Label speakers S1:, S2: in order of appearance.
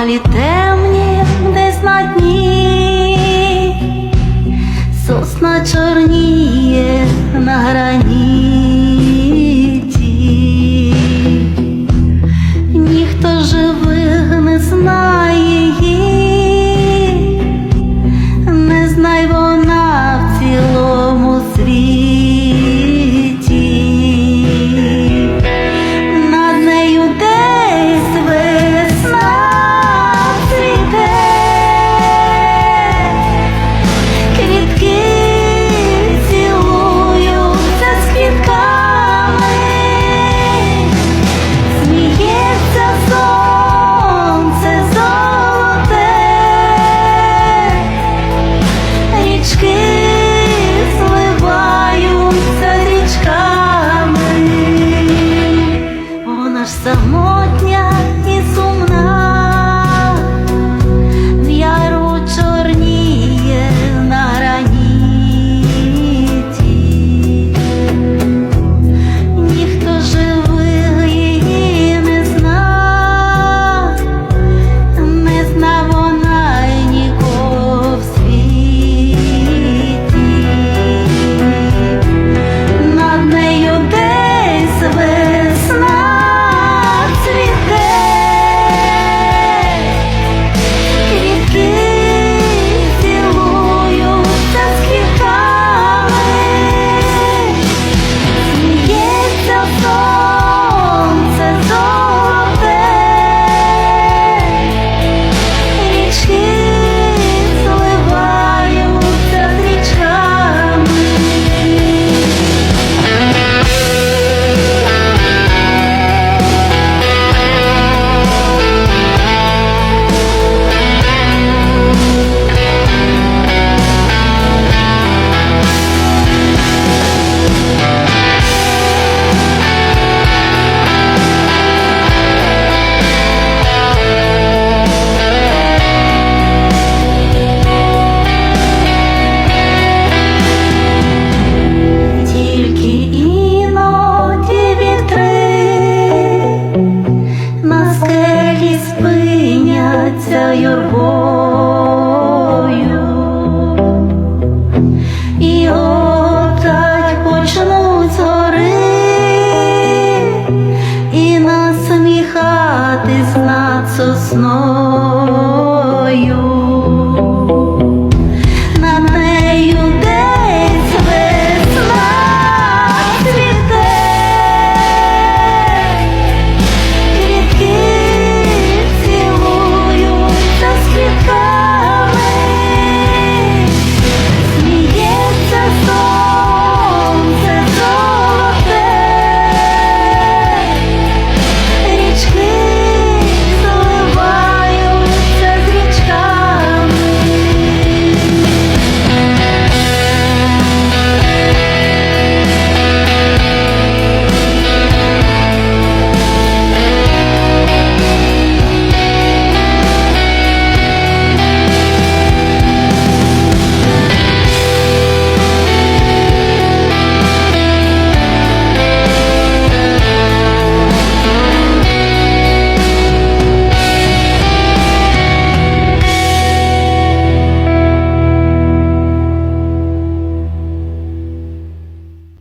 S1: Далі темні десь на дні, сосна чорніє на граніті, ніхто живих не знає її, не знай вона в цілому світі. Вона скелі спиняться юрбою і отать почнуть згори і насміхатись над сосною.